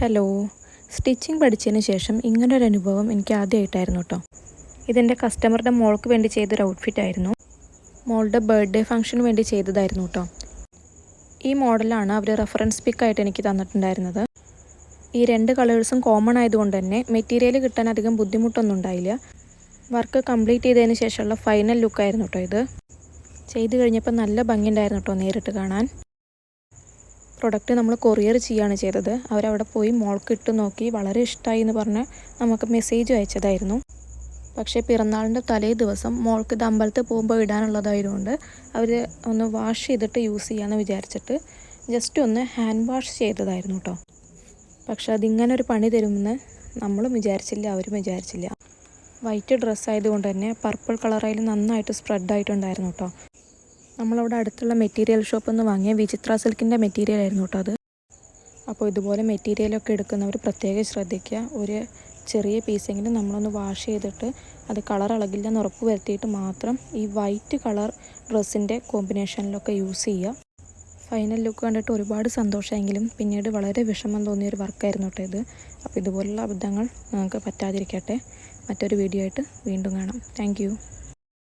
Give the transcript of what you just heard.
Hello stitching പഠിച്ചതിന് ശേഷം ഇങ്ങനൊരു അനുഭവം എനിക്ക് ആദ്യമായിട്ടായിരുന്നു കേട്ടോ ഇതെന്റെ കസ്റ്റമറുടെ മോൾക്ക് വേണ്ടി ചെയ്തൊരു ഔട്ട്ഫിറ്റ് ആയിരുന്നു. മോളുടെ ബർത്ത്ഡേ ഫംഗ്ഷന് വേണ്ടി ചെയ്തതായിരുന്നു കേട്ടോ ഈ മോഡലാണ് അവർ റെഫറൻസ് പിക്കായിട്ട് എനിക്ക് തന്നിട്ടുണ്ടായിരുന്നത്. ഈ രണ്ട് കളേഴ്സും കോമൺ ആയതുകൊണ്ട് തന്നെ മെറ്റീരിയൽ കിട്ടാൻ അധികം ബുദ്ധിമുട്ടൊന്നും ഉണ്ടായില്ല. വർക്ക് കംപ്ലീറ്റ് ചെയ്തതിന് ശേഷമുള്ള ഫൈനൽ ലുക്കായിരുന്നു കേട്ടോ ഇത്. ചെയ്ത് കഴിഞ്ഞപ്പോൾ നല്ല ഭംഗിയുണ്ടായിരുന്നു കേട്ടോ നേരിട്ട് കാണാൻ. പ്രൊഡക്റ്റ് നമ്മൾ കൊറിയർ ചെയ്യുകയാണ് ചെയ്തത്. അവരവിടെ പോയി മോൾക്ക് ഇട്ട് നോക്കി. വളരെ ഇഷ്ടമായി എന്ന് പറഞ്ഞ് നമുക്ക് മെസ്സേജ് അയച്ചതായിരുന്നു. പക്ഷേ പിറന്നാളിന്റെ തലേ ദിവസം മോൾക്ക് ഇത് അമ്പലത്തിൽ പോകുമ്പോൾ ഇടാനുള്ളതായതുകൊണ്ട് അവർ ഒന്ന് വാഷ് ചെയ്തിട്ട് യൂസ് ചെയ്യാമെന്ന് വിചാരിച്ചിട്ട് ജസ്റ്റ് ഒന്ന് ഹാൻഡ് വാഷ് ചെയ്തതായിരുന്നു കേട്ടോ പക്ഷെ അതിങ്ങനെ ഒരു പണി തരുമെന്ന് നമ്മളും വിചാരിച്ചില്ല അവരും വിചാരിച്ചില്ല. വൈറ്റ് ഡ്രസ്സ് ആയതുകൊണ്ട് തന്നെ പർപ്പിൾ കളറായാലും നന്നായിട്ട് സ്പ്രെഡ് ആയിട്ടുണ്ടായിരുന്നു കേട്ടോ നമ്മളവിടെ അടുത്തുള്ള മെറ്റീരിയൽ ഷോപ്പിൽ നിന്ന് വാങ്ങിയ വിചിത്ര സിൽക്കിന്റെ മെറ്റീരിയൽ ആയിരുന്നു കേട്ടോ അത്. അപ്പോൾ ഇതുപോലെ മെറ്റീരിയലൊക്കെ എടുക്കുന്നവർ പ്രത്യേകം ശ്രദ്ധിക്കുക. ഒരു ചെറിയ പീസെങ്കിലും നമ്മളൊന്ന് വാഷ് ചെയ്തിട്ട് അത് കളർ ഇളകില്ലെന്ന് ഉറപ്പ് വരുത്തിയിട്ട് മാത്രം ഈ വൈറ്റ് കളർ ഡ്രസ്സിന്റെ കോമ്പിനേഷനിലൊക്കെ യൂസ് ചെയ്യുക. ഫൈനൽ ലുക്ക് കണ്ടിട്ട് ഒരുപാട് സന്തോഷമെങ്കിലും പിന്നീട് വളരെ വിഷമം തോന്നിയ ഒരു വർക്കായിരുന്നു കേട്ടോ ഇത്. അപ്പോൾ ഇതുപോലുള്ള അബദ്ധങ്ങൾ നിങ്ങൾക്ക് പറ്റാതിരിക്കട്ടെ. മറ്റൊരു വീഡിയോ ആയിട്ട് വീണ്ടും കാണാം. താങ്ക്